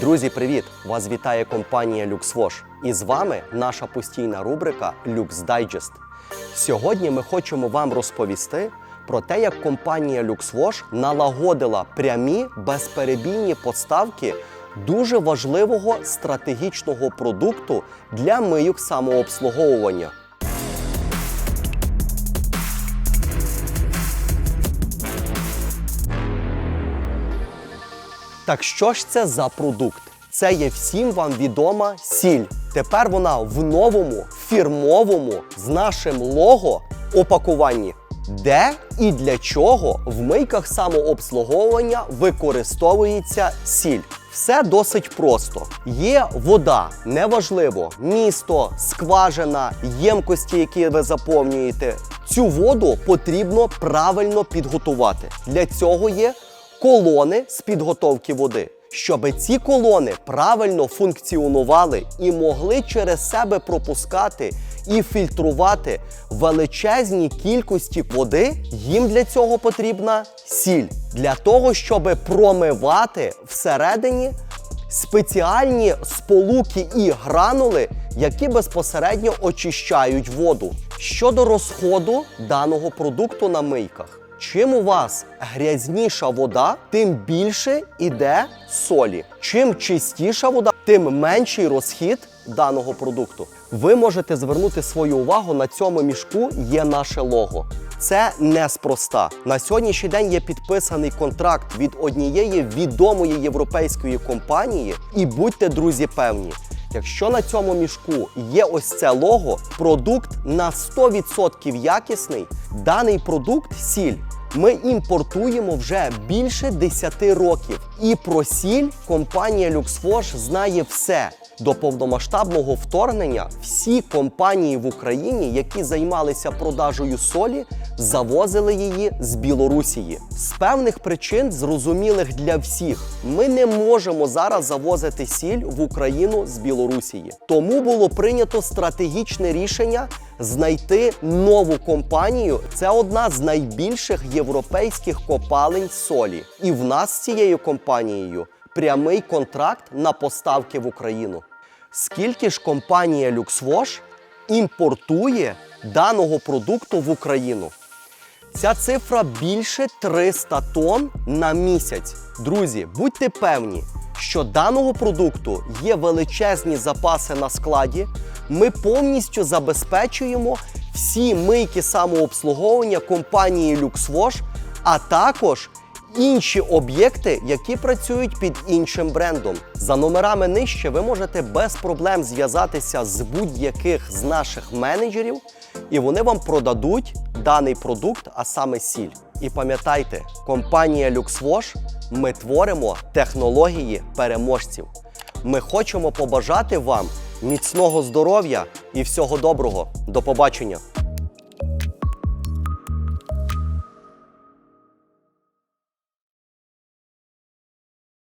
Друзі, привіт! Вас вітає компанія LuxWash. І з вами наша постійна рубрика Lux Digest. Сьогодні ми хочемо вам розповісти про те, як компанія LuxWash налагодила прямі безперебійні поставки дуже важливого стратегічного продукту для мийок самообслуговування. Так що ж це за продукт? Це є всім вам відома сіль. Тепер вона в новому фірмовому з нашим лого опакуванні. Де і для чого в мийках самообслуговування використовується сіль? Все досить просто. Є вода, неважливо, місто, скважина, ємкості, які ви заповнюєте. Цю воду потрібно правильно підготувати. Для цього є колони з підготовки води. Щоб ці колони правильно функціонували і могли через себе пропускати і фільтрувати величезні кількості води, їм для цього потрібна сіль. Для того, щоб промивати всередині спеціальні сполуки і гранули, які безпосередньо очищають воду. Щодо розходу даного продукту на мийках. Чим у вас грязніша вода, тим більше іде солі. Чим чистіша вода, тим менший розхід даного продукту. Ви можете звернути свою увагу на цьому мішку є наше лого. Це неспроста. На сьогоднішній день є підписаний контракт від однієї відомої європейської компанії, і будьте друзі певні. Якщо на цьому мішку є ось це лого, продукт на 100% якісний, даний продукт сіль. Ми імпортуємо вже більше 10 років. І про сіль компанія LuxWash знає все. До повномасштабного вторгнення всі компанії в Україні, які займалися продажею солі, завозили її з Білорусії. З певних причин, зрозумілих для всіх, ми не можемо зараз завозити сіль в Україну з Білорусії. Тому було прийнято стратегічне рішення знайти нову компанію. Це одна з найбільших європейських копалень солі. І в нас з цією компанією прямий контракт на поставки в Україну. Скільки ж компанія LuxWash імпортує даного продукту в Україну? Ця цифра більше 300 тонн на місяць. Друзі, будьте певні, що даного продукту є величезні запаси на складі. Ми повністю забезпечуємо всі мийки самообслуговування компанії LuxWash, а також інші об'єкти, які працюють під іншим брендом. За номерами нижче ви можете без проблем зв'язатися з будь-яких з наших менеджерів, і вони вам продадуть даний продукт, а саме сіль. І пам'ятайте, компанія LuxWash ми творимо технології переможців. Ми хочемо побажати вам міцного здоров'я і всього доброго. До побачення!